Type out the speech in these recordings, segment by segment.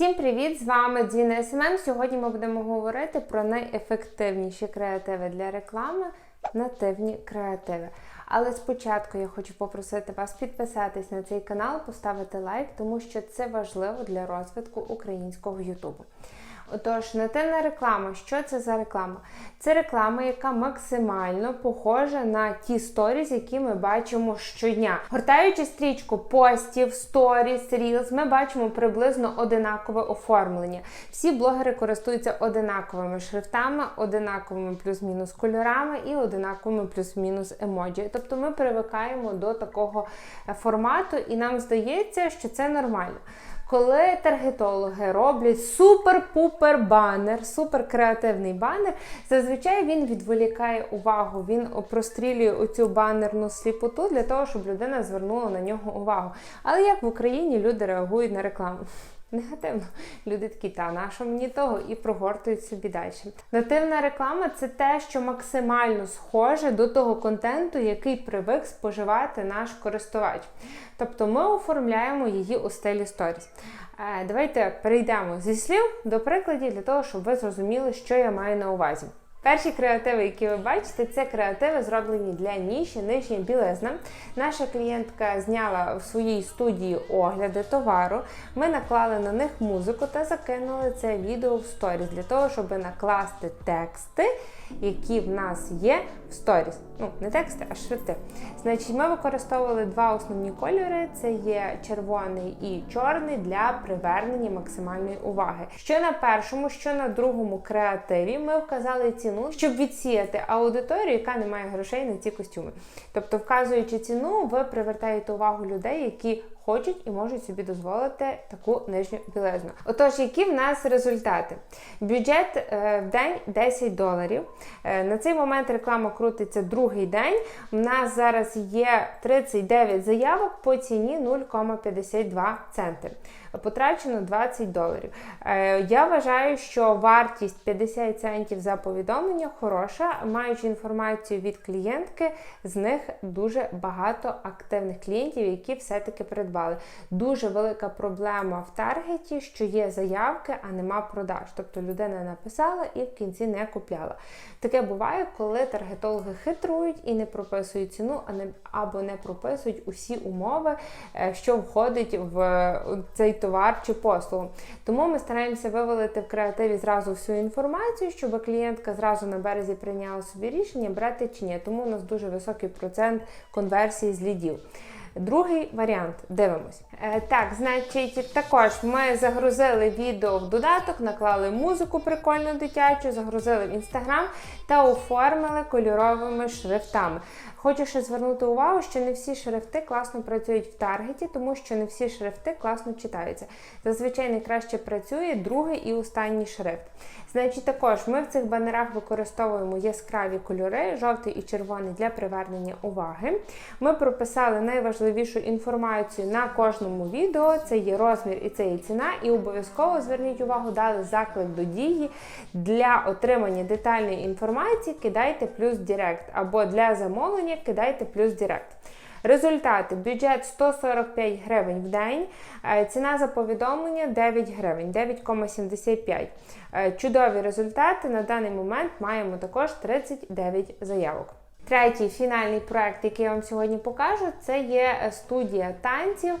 Всім привіт! З вами Діна СММ. Сьогодні ми будемо говорити про найефективніші креативи для реклами, нативні креативи. Але спочатку я хочу попросити вас підписатись на цей канал, поставити лайк, тому що це важливо для розвитку українського Ютубу. Отож, нативна реклама. Що це за реклама? Це реклама, яка максимально похожа на ті сторіс, які ми бачимо щодня. Гортаючи стрічку постів, сторіс, рілз, ми бачимо приблизно одинакове оформлення. Всі блогери користуються одинаковими шрифтами, одинаковими плюс-мінус кольорами і одинаковими плюс-мінус емоджі. Тобто ми привикаємо до такого формату, і нам здається, що це нормально. Коли таргетологи роблять супер-пупер банер, супер креативний банер, зазвичай він відволікає увагу, він прострілює оцю банерну сліпоту для того, щоб людина звернула на нього увагу. Але як в Україні люди реагують на рекламу? Негативно. Люди такі, та на що мені того, і прогортують собі далі. Нативна реклама це те, що максимально схоже до того контенту, який привик споживати наш користувач. Тобто ми оформляємо її у стилі сторіс. Е, Давайте перейдемо зі слів до прикладів для того, щоб ви зрозуміли, що я маю на увазі. Перші креативи, які ви бачите, це креативи, зроблені для ніші, нижня білизна. Наша клієнтка зняла в своїй студії огляди товару. Ми наклали на них музику та закинули це відео в сторіс для того, щоб накласти тексти, які в нас є в сторіс. Ну, не тексти, а шрифти. Значить, ми використовували два основні кольори: це є червоний і чорний для привернення максимальної уваги. Що на першому, що на другому креативі ми вказали ціну, щоб відсіяти аудиторію, яка не має грошей на ці костюми. Тобто, вказуючи ціну, ви привертаєте увагу людей, які хочуть і можуть собі дозволити таку нижню білизну. Отож, які в нас результати? Бюджет е, в день 10 доларів. Е, на цей момент реклама крутиться другий день. У нас зараз є 39 заявок по ціні 0,52 центи. Потрачено 20 доларів. Е, я вважаю, що вартість 50 центів за повідомлення хороша. Маючи інформацію від клієнтки, з них дуже багато активних клієнтів, які все-таки придбали. Дуже велика проблема в таргеті, що є заявки, а нема продаж. Тобто людина написала і в кінці не купляла. Таке буває, коли таргетологи хитрують і не прописують ціну, або не прописують усі умови, е, що входить в цей товар чи послугу. Тому ми стараємося вивалити в креативі зразу всю інформацію, щоб клієнтка зразу на березі прийняла собі рішення, брати чи ні. Тому у нас дуже високий процент конверсії з лідів. Другий варіант дивимось. Е, так, значить, також ми загрузили відео в додаток, наклали музику прикольну дитячу, загрузили в інстаграм та оформили кольоровими шрифтами. Хочу ще звернути увагу, що не всі шрифти класно працюють в таргеті, тому що не всі шрифти класно читаються. Зазвичай найкраще працює другий і останній шрифт. Значить, також ми в цих банерах використовуємо яскраві кольори, жовтий і червоний для привернення уваги. Ми прописали найважливішу інформацію на кожному відео: це є розмір і це є ціна. І обов'язково зверніть увагу, дали заклик до дії для отримання детальної інформації. Кидайте плюс Директ або для замовлення кидайте плюс Директ. Результати: бюджет 145 гривень в день, е, ціна за повідомлення 9 гривень, 9,75. Е, Чудові результати. На даний момент маємо також 39 заявок. Третій фінальний проект, який я вам сьогодні покажу, це є студія танців.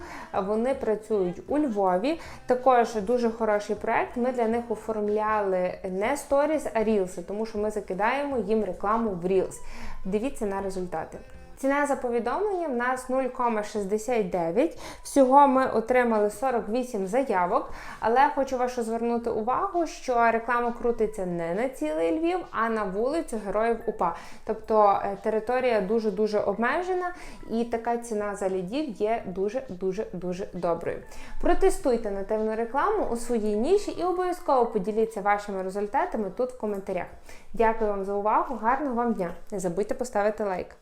Вони працюють у Львові. Також дуже хороший проект. Ми для них оформляли не сторіс, а рілси, тому що ми закидаємо їм рекламу в рілс. Дивіться на результати. Ціна за повідомлення в нас 0,69. Всього ми отримали 48 заявок, але хочу вашу звернути увагу, що реклама крутиться не на цілий Львів, а на вулицю Героїв УПА. Тобто е, територія дуже-дуже обмежена, і така ціна за лідів є дуже-дуже дуже доброю. Протестуйте нативну рекламу у своїй ніші і обов'язково поділіться вашими результатами тут в коментарях. Дякую вам за увагу, гарного вам дня! Не забудьте поставити лайк.